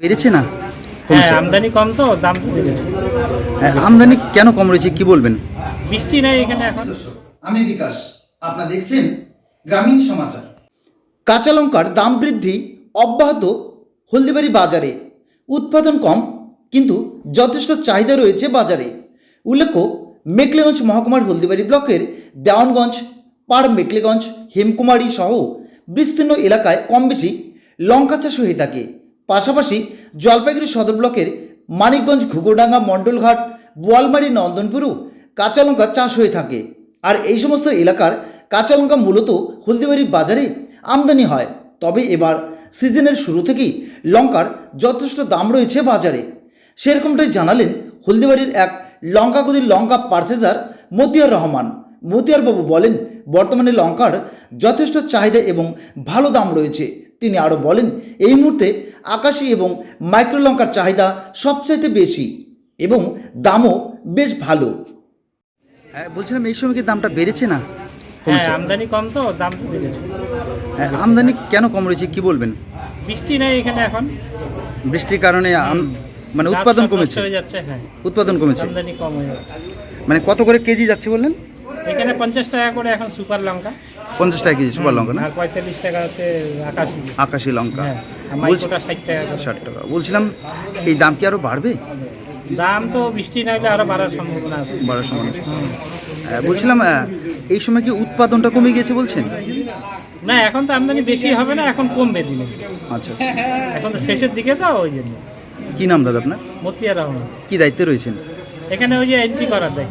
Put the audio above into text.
বেড়েছে না? হ্যাঁ আমদানি কম তো দাম। হ্যাঁ, আমদানি কেন কম রয়েছে কি বলবেন? বৃষ্টি নেই এখানে এখন। আমি বিকাশ আপনারা দেখছেন গ্রামীণ সমাচার। কাঁচা লঙ্কার দাম বৃদ্ধি অব্যাহত হলদিবাড়ি বাজারে। উৎপাদন কম কিন্তু যথেষ্ট চাহিদা রয়েছে বাজারে। উল্লেখ্য মেকলেগঞ্জ মহকুমার হলদিবাড়ি ব্লকের দেওয়ানগঞ্জ পাড় মেকলেগঞ্জ হেমকুমারী সহ বিস্তীর্ণ এলাকায় কম বেশি লঙ্কা চাষ হয়ে থাকে। পাশাপাশি জলপাইগুড়ি সদর ব্লকের মানিকগঞ্জ ঘুঘুডাঙ্গা মণ্ডলঘাট, বোয়ালমারি, নন্দনপুরও কাঁচা লঙ্কা চাষ হয়ে থাকে। আর এই সমস্ত এলাকার কাঁচা লঙ্কা মূলত হলদিবাড়ির বাজারে আমদানি হয়। তবে এবার সিজনের শুরু থেকেই লঙ্কার যথেষ্ট দাম রয়েছে বাজারে। সেরকমটাই জানালেন হলদিবাড়ির এক লঙ্কাগুদির লঙ্কা পার্সেজার মতিয়ার রহমান। মতিয়ারবাবু বলেন, বর্তমানে লঙ্কার যথেষ্ট চাহিদা এবং ভালো দাম রয়েছে। তিনি আরও বলেন এই মুহূর্তে আকাশি এবং মাইক্রো লঙ্কার চাহিদা সবচাইতে বেশি এবং দামও বেশ ভালো। হ্যাঁ বলছিলাম এই সময় কি দামটা বেড়েছে না? হ্যাঁ আমদানি কম তো দাম হ্যাঁ, আমদানি কেন কম রয়েছে কি বলবেন? বৃষ্টি নেই এখানে এখন। বৃষ্টির কারণে মানে উৎপাদন কমেছে? হয়ে যাচ্ছে হ্যাঁ। উৎপাদন কমেছে? আমদানি কম হয়ে যাচ্ছে। মানে কত করে কেজি যাচ্ছে বললেন? এখানে পঞ্চাশ টাকা করে এখন সুপার লঙ্কা। পঞ্চাশ টাকা কেজি সুপার লঙ্কা না? পঁয়তাল্লিশ টাকা হচ্ছে আকাশি। আকাশি লঙ্কা। হ্যাঁ ষাট টাকা ষাট টাকা। বলছিলাম এই দাম কি আরও বাড়বে? দাম তো বৃষ্টি না হলে আরও বাড়ার সম্ভাবনা আছে। বাড়ার হ্যাঁ, বলছিলাম এই সময় কি উৎপাদনটা কমে গিয়েছে বলছেন? না এখন তো আমদানি বেশি হবে না এখন কমবে দিনে। আচ্ছা আচ্ছা। এখন তো শেষের দিকে তো ওই জন্য। কি নাম দাদা আপনার? মতিয়া রহমান। কি দায়িত্বে রয়েছেন? এখানে ওই যে এন্ট্রি করার দেখ